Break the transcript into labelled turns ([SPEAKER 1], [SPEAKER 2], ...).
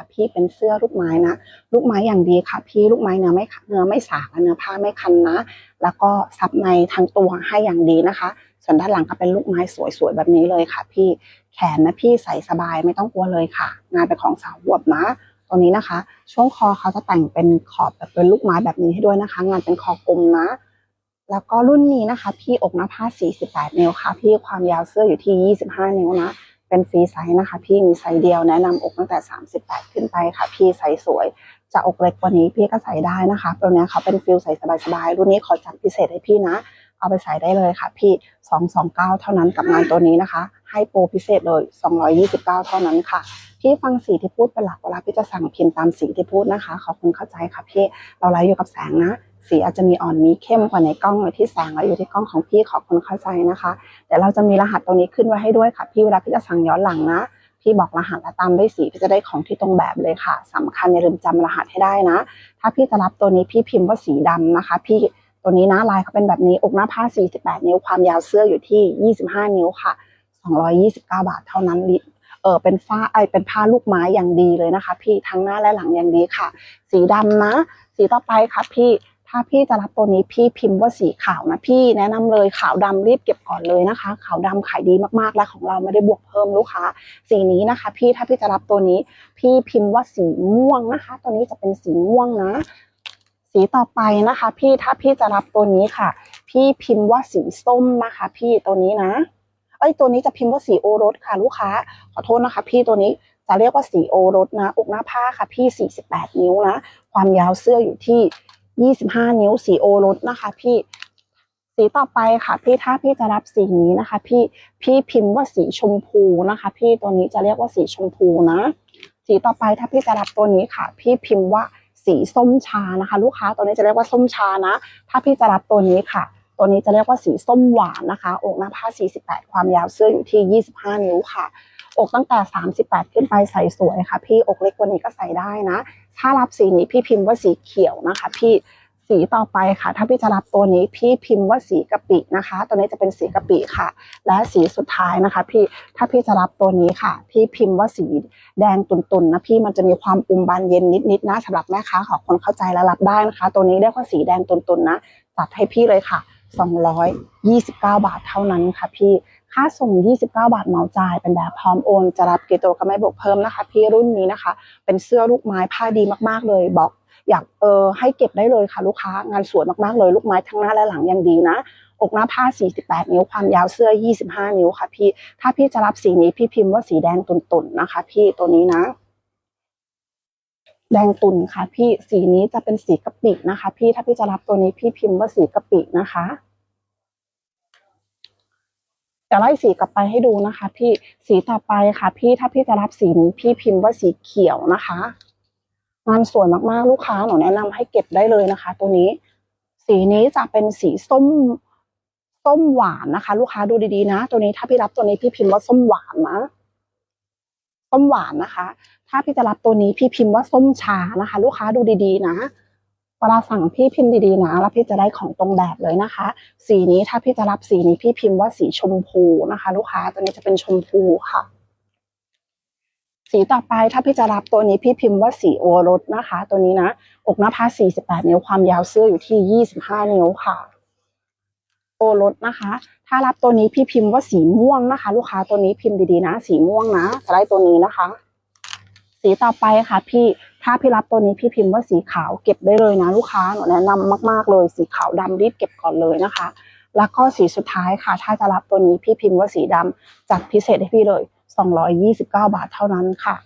[SPEAKER 1] ค่ะพี่เป็นเสื้อลูกไม้นะลูกไม้อย่างดีค่ะ พี่ลูกไม้เนื้อไม่เนื้อไม่สากและเนื้อผ้าไม่คันนะ แล้วก็ซับในทั้งตัวให้อย่างดีนะคะ ส่วนด้านหลังก็เป็นลูกไม้สวยๆแบบนี้เลยค่ะ พี่แขนนะพี่ใส่สบายไม่ต้องกลัวเลยค่ะ งานเป็นของสาวบวบนะตัวนี้นะคะ ช่วงคอเขาจะแต่งเป็นขอบแบบเป็นลูกไม้แบบนี้ให้ด้วยนะคะ งานเป็นคอกลมนะแล้วก็รุ่นนี้นะคะ พี่อกหน้าผ้า 48 นิ้วค่ะ พี่ความยาวเสื้ออยู่ที่ 25 นิ้วนะ เป็นฟรีไซส์นะคะ พี่มีไซส์เดียวแนะนำอกตั้งแต่ 38 ขึ้นไปค่ะ พี่ไซส์สวย จะอกเล็กกว่านี้พี่ก็ใส่ได้นะคะตัวนี้เขาเป็นฟิลใส่สบายๆรุ่นนี้ขอจัดพิเศษให้พี่นะ เอาไปใส่ได้เลยค่ะ พี่ 229 เท่านั้นกับงานตัวนี้นะคะ ให้โปรพิเศษเลย 229 เท่านั้นค่ะพี่ฟังสีที่พูดเป็นหลักเวลาพี่จะสั่งพิมพ์ตามสีที่พูดนะคะขอบคุณเข้าใจค่ะพี่เราไลฟ์อยู่กับแสงนะ สีอาจจะมีอ่อนมีเข้มกว่าในกล้องที่แสงแล้วอยู่ที่กล้องของพี่ขอบคุณเข้าใจนะคะเดี๋ยวเราจะมีรหัสตรงนี้ขึ้นไว้ให้ด้วยค่ะ พี่เวลาพี่จะสั่งย้อนหลังนะพี่บอกรหัสและตามด้วยสีพี่จะได้ของที่ตรงแบบเลยค่ะสำคัญอย่าลืมจำรหัสให้ได้นะ ถ้าพี่จะรับตัวนี้พี่พิมพ์ว่าสีดำนะคะ พี่ตัวนี้นะลายเขาเป็นแบบนี้อกหน้าผ้า 48 นิ้วความยาวเสื้ออยู่ที่ 25 นิ้วค่ะ 229 บาทเท่านั้นเออเป็นฝ้าไอเป็นผ้าลูกไม้อย่างดีเลยนะคะ พี่ทั้งหน้าและหลังอย่างดีค่ะ สีดำนะ สีต่อไปค่ะพี่ ถ้าพี่จะรับตัวนี้พี่พิมพ์ว่าสีขาวนะพี่แนะนำเลยขาวดำรีบเก็บก่อนเลยนะคะ ขาวดำขายดีมากๆและของเราไม่ได้บวกเพิ่มลูกค้า สีนี้นะคะ พี่ถ้าพี่จะรับตัวนี้ พี่พิมพ์ว่าสีม่วงนะคะ ตัวนี้จะเป็นสีม่วงนะ สีต่อไปนะคะ พี่ถ้าพี่จะรับตัวนี้ค่ะ พี่พิมพ์ว่าสีส้มนะคะ พี่ตัวนี้นะเอ้ยตัวนี้จะพิมพ์ว่าสีโอรสค่ะ ลูกค้า ขอโทษนะคะ พี่ตัวนี้จะเรียกว่าสีโอรสนะอกหน้าผ้าค่ะ พี่ 48 นิ้วนะ ความยาวเสื้ออยู่ที่ 25นิ้วสีโอรสนะคะ พี่สีต่อไปค่ะ พี่ถ้าพี่จะรับสีนี้นะคะ พี่พี่พิมพ์ว่าสีชมพูนะคะ พี่ตัวนี้จะเรียกว่าสีชมพูนะ สีต่อไปถ้าพี่จะรับตัวนี้ค่ะ พี่พิมพ์ว่าสีส้มชานะคะ ลูกค้าตัวนี้จะเรียกว่าส้มชานะ ถ้าพี่จะรับตัวนี้ค่ะ ตัวนี้จะเรียกว่าสีส้มหวานนะคะอกหน้าผ้า 48 ความยาวเสื้ออยู่ที่ 25 นิ้วค่ะอกตั้งแต่ 38 ขึ้นไปใส่สวยค่ะ พี่อกเล็กกว่านี้ก็ใส่ได้นะ ถ้ารับสีนี้พี่พิมพ์ว่าสีเขียวนะคะ พี่สีต่อไปค่ะ ถ้าพี่จะรับตัวนี้พี่พิมพ์ว่าสีกะปินะคะ ตัวนี้จะเป็นสีกะปิค่ะ และสีสุดท้ายนะคะ พี่ถ้าพี่จะรับตัวนี้ค่ะ พี่พิมพ์ว่าสีแดงตุ่นๆนะพี่มันจะมีความอุ่มบานเย็นนิดๆนะสำหรับแม่ค้าขอคนเข้าใจและรับได้นะคะ ตัวนี้เรียกว่าสีแดงตุ่นๆนะจัดให้พี่เลยค่ะ 229 บาทเท่านั้นค่ะพี่ ค่าส่ง 29 บาทเหมาจ่ายเป็นแบบพร้อมโอน จะรับกี่ตัวก็ไม่บวกเพิ่มนะคะ พี่รุ่นนี้นะคะ เป็นเสื้อลูกไม้ผ้าดีมากๆเลย บอกอยากเออให้เก็บได้เลยค่ะลูกค้างานสวยมากๆเลย ลูกไม้ทั้งหน้าและหลังยังดีนะอกหน้าผ้า 48 นิ้ว ความยาวเสื้อ 25 นิ้วค่ะพี่ ถ้าพี่จะรับสีนี้พี่พิมพ์ว่าสีแดงตุ่นๆนะคะ พี่ตัวนี้นะ แดงตุ่นค่ะ พี่สีนี้จะเป็นสีกะปินะคะ พี่ถ้าพี่จะรับตัวนี้พี่พิมพ์ว่าสีกะปินะคะ จะไล่สีกลับไปให้ดูนะคะ พี่สีต่อไปค่ะ พี่ถ้าพี่จะรับสีนี้พี่พิมพ์ว่าสีเขียวนะคะงานสวยมากๆลูกค้าหนูแนะนำให้เก็บได้เลยนะคะ ตัวนี้ สีนี้จะเป็นสีส้มส้มหวานนะคะ ลูกค้าดูดีๆนะ ตัวนี้ถ้าพี่รับตัวนี้พี่พิมพ์ว่าส้มหวานนะส้มหวานนะคะ ถ้าพี่จะรับตัวนี้พี่พิมพ์ว่าส้มชานะคะ ลูกค้าดูดีๆนะ เวลาสั่งพี่พิมพ์ดีๆนะแล้วพี่จะได้ของตรงแบบเลยนะคะ สีนี้ถ้าพี่จะรับสีนี้พี่พิมพ์ว่าสีชมพูนะคะ ลูกค้าตัวนี้จะเป็นชมพูค่ะ สีต่อไปถ้าพี่จะรับตัวนี้พี่พิมพ์ว่าสีโอรสนะคะ ตัวนี้นะอกหน้าผ้า48 นิ้วความยาวเสื้ออยู่ที่ 25 นิ้วค่ะ โอรสนะคะ ถ้ารับตัวนี้พี่พิมพ์ว่าสีม่วงนะคะ ลูกค้าตัวนี้พิมพ์ดีๆนะ สีม่วงนะจะได้ตัวนี้นะคะ สีต่อไปค่ะพี่ ถ้าพี่รับตัวนี้พี่พิมพ์ว่าสีขาวเก็บได้เลยนะลูกค้าหนูแนะนำมาก ๆ เลยสีขาวดำรีบเก็บก่อนเลยนะคะ แล้วก็สีสุดท้ายค่ะ ถ้าจะรับตัวนี้พี่พิมพ์ว่าสีดำจัดพิเศษให้พี่เลย 229 บาทเท่านั้นค่ะ